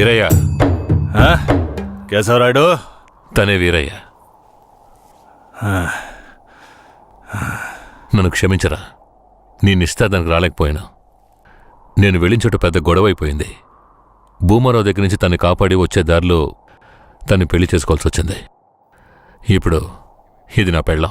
వీరయ్య. ఆ? కేశవరాయుడు? తనే వీరయ్య. నన్ను క్షమించరా. నీ నిస్తాదానికి రాలేకపోయినా. నేను వెళ్ళిన చోట పెద్ద గొడవ అయిపోయింది. భూమారావు దగ్గర నుంచి తన్ని కాపాడి వచ్చే దారిలో తన్ని పెళ్ళి చేసుకోవాల్సి వచ్చింది. ఇప్పుడు ఇది నా పెళ్ళం.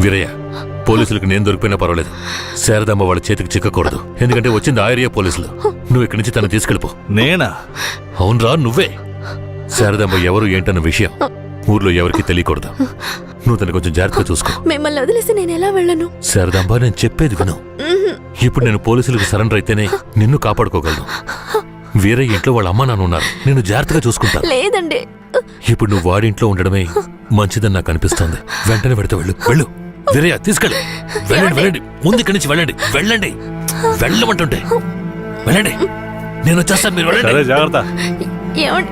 వీరయ్య పోలీసులకు నేను దొరికిపోయినా పర్వాలేదు. శారదమ్మ వాళ్ళ చేతికి చిక్కకూడదు. ఎందుకంటే వచ్చింది ఆ ఏరియా పోలీసులు. నువ్వు ఇక్కడి నుంచి తను తీసుకెళ్ళిపో. నేనా? అవునరా నువ్వే. శారదమ్మ ఎవరు ఏంటన్న విషయం ఊర్లో ఎవరికి తెలియకూడదు. నువ్వు తను కొంచెం జాగ్రత్తగా చూసుకో. మిమ్మల్ని వదిలేసి నేను ఎలా వెళ్ళను? శారదాంబ నేను చెప్పేది విను. ఇప్పుడు నేను పోలీసులకు సరెండర్ అయితేనే నిన్ను కాపాడుకోగలను. వీరయ్య ఇంట్లో వాళ్ళ అమ్మ నాన్న ఉన్నారు. నేను జాగ్రత్తగా చూసుకుంటాను లేదండి. ఇప్పుడు నువ్వు వాడింట్లో ఉండడమే మంచిదని నాకు అనిపిస్తోంది. వెంటనే పెడితే వెళ్ళు. వెళ్ళు. వీరయ్య తీసుకెళ్ళు. వెళ్ళండి వెళ్ళండి. ముందు ఇక్కడి నుంచి వెళ్ళండి. వెళ్ళండి. వెళ్ళమంటుంటే. వెళ్ళండి. నేను వచ్చేస్తాను మీరు వెళ్ళండి. జాగ్రత్త. ఏమండి?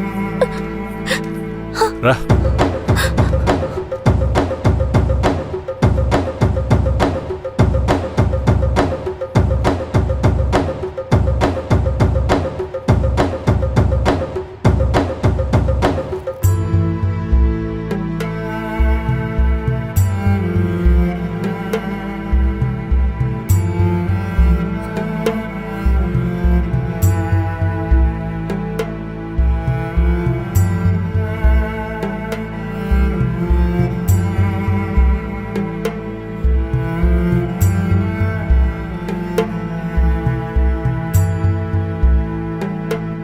రా.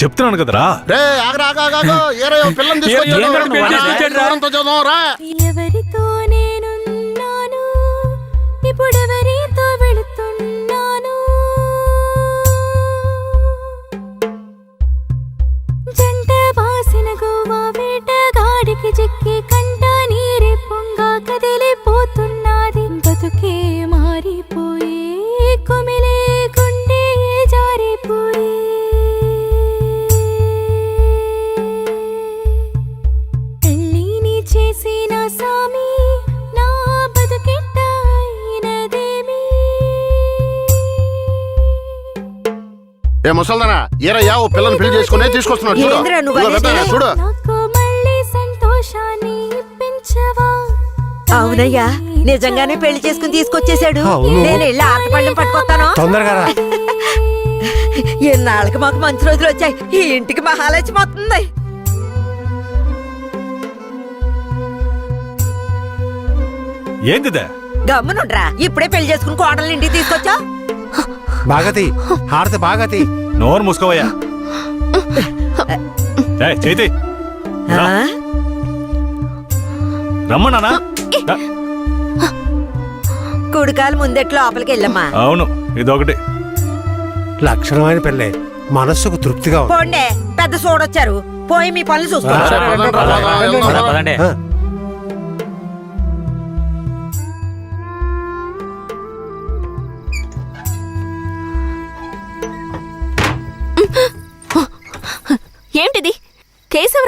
చెప్తున్నాను కదరా. రే ఆగరా ఆగా ఆగా ఏరయ్య పిల్లని తీసుకొచ్చాడు. ఏంట్రా నువ్వు రా, అనేది? ఎవరంతో చదువు, రా ఏ ముసల్దానా ఏరయ్యా ఓ పిల్లని పెళ్ళి చేసుకునే తీసుకొస్తున్నాడు చూడు. ఏందిరా నువ్వు ఇదిగో అనేది? పెద్దనా, చూడు. నాకు మళ్ళీ సంతోషాన్ని ఇప్పించవా? అవునయ్యా నిజంగానే పెళ్ళి చేసుకుని తీసుకొచ్చేసాడు నేను వెళ్ళి ఆటపళ్ళం పట్టుకొస్తాను. తొందరగా రా. ఎన్నాళ్ళకి మాకు మంచి రోజులు వచ్చాయి. ఈ ఇంటికి మహాలక్ష్మి వస్తుంది. గమ్మునుండ్రా. ఇప్పుడే పెళ్ళి చేసుకుని కోడలు ఇంటికి తీసుకొచ్చా? బాగతి హారతి బాగతి నోరు మూసుకోవయ్యా చేతి రా. రమ్మన్నానా రా. కుడికాలు ముందెట్లు లోపలికి వెళ్ళమ్మా అవును ఇదొకటి లక్షణమైన పెళ్ళే మనస్సుకు తృప్తిగా పోండే పెద్ద చూడొచ్చారు పోయి మీ పనులు చూసుకోండి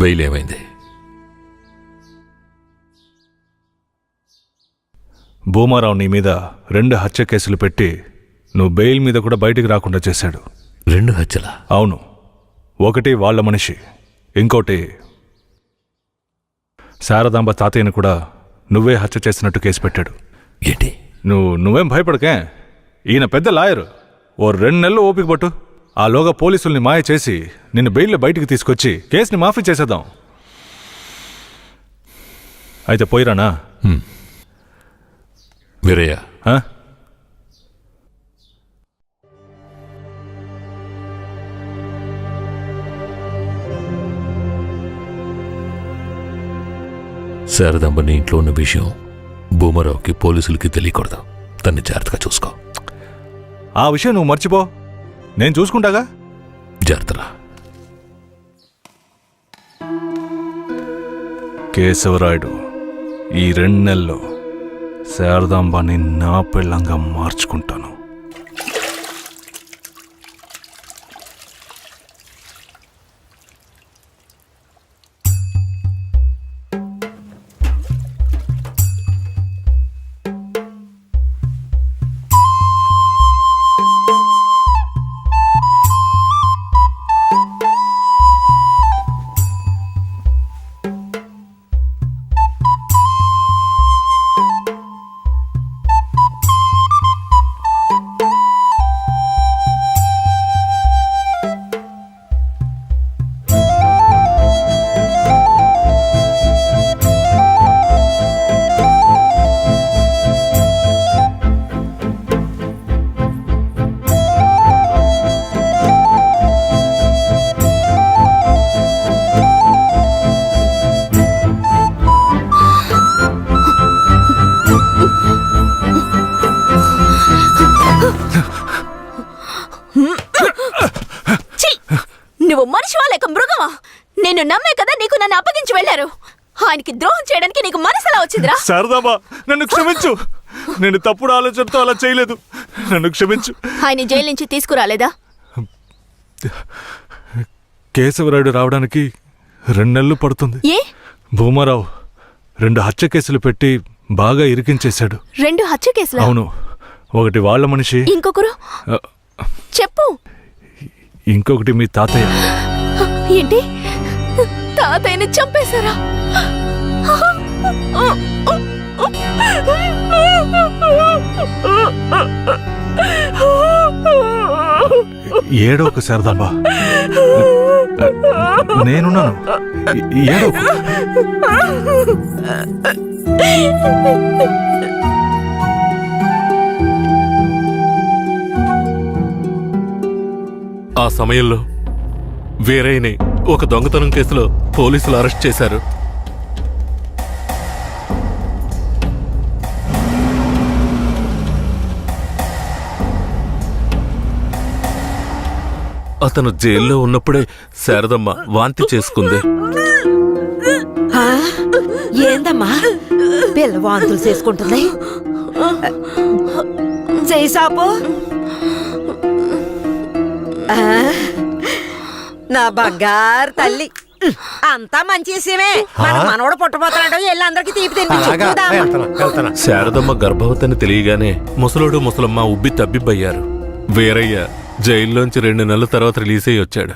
బెయిల్ ఏమైంది భూమారావు నీ మీద రెండు హత్య కేసులు పెట్టి నువ్వు బెయిల్ మీద కూడా బయటికి రాకుండా చేశాడు. రెండు హత్యలా? అవును. ఒకటి వాళ్ళ మనిషి ఇంకోటి శారదాంబ తాతయ్యను కూడా నువ్వే హత్య చేసినట్టు కేసు పెట్టాడు. ఏంటి? నువ్వు నువ్వేం భయపడకే? ఈయన పెద్ద లాయరు. ఓ రెండు నెలలు ఓపిక పట్టు. ఆలోగా పోలీసుల్ని మాయ చేసి నిన్ను బెయిల్లో బయటికి తీసుకొచ్చి కేసుని మాఫీ చేసేద్దాం. అయితే పోయిరానా? వీరయ్య. ఆ? శారదాంబ నీ ఇంట్లో ఉన్న విషయం భూమరావుకి పోలీసులకి తెలియకూడదు. తన్ని జాగ్రత్తగా చూసుకో. ఆ విషయం నువ్వు మర్చిపో. నేను చూసుకుంటాగా? జాగ్రత్తలా కేశవరాయుడు ఈ రెండు నెలల్లో శారదాంబాని నా పెళ్ళంగా మార్చుకుంటాను. నువ్వు మనిషివా లేక మృగమా? నేను నమ్మే కదా నీకు నన్ను అప్పగించి వెళ్ళారు. ఆయనకి ద్రోహం చేయడానికి నీకు మనసులా వచ్చిందిరా? శారదాంబా నన్ను క్షమించు. నేను తప్పుడు ఆలోచనతో అలా చేయలేదు. నన్ను క్షమించు. ఆయన జైలు నుంచి తీసుకురాలేదా? కేశవరాయుడు రావడానికి రెండు నెలలు పడుతుంది. ఏ? భూమారావు రెండు హత్య కేసులు పెట్టి బాగా ఇరికించేశాడు. రెండు హత్య కేసులా? అవును. ఒకటి వాళ్ళ మనిషి. ఇంకొకరు? చెప్పు. ఇంకొకటి మీ తాతయ్య. ఏంటి? తాతయ్యని చంపేశారా? ఏడోకు శారదాంబా నేనున్నాను. ఏడోకు ఆ సమయంలో వేరేని ఒక దొంగతనం కేసులో పోలీసులు అరెస్ట్ చేశారు. అతను జైల్లో ఉన్నప్పుడే శారదమ్మ వాంతి చేసుకుంది. ఏందమ్మా? పిల్ల వాంతులు చేసుకుంటుంది. చేయి నా బంగారు తల్లి. అంతా మంచి విషయమే. మన మనవడు పుట్టబోతున్నాడు వెళ్ళి అందరికి తీపి తినిపించు. శారదమ్మ గర్భవతిని తెలియగానే ముసలోడు ముసలమ్మ ఉబ్బి తబ్బిబ్బయ్యారు. వీరయ్య జైల్లోంచి రెండు నెలల తర్వాత రిలీజ్ అయ్యి వచ్చాడు.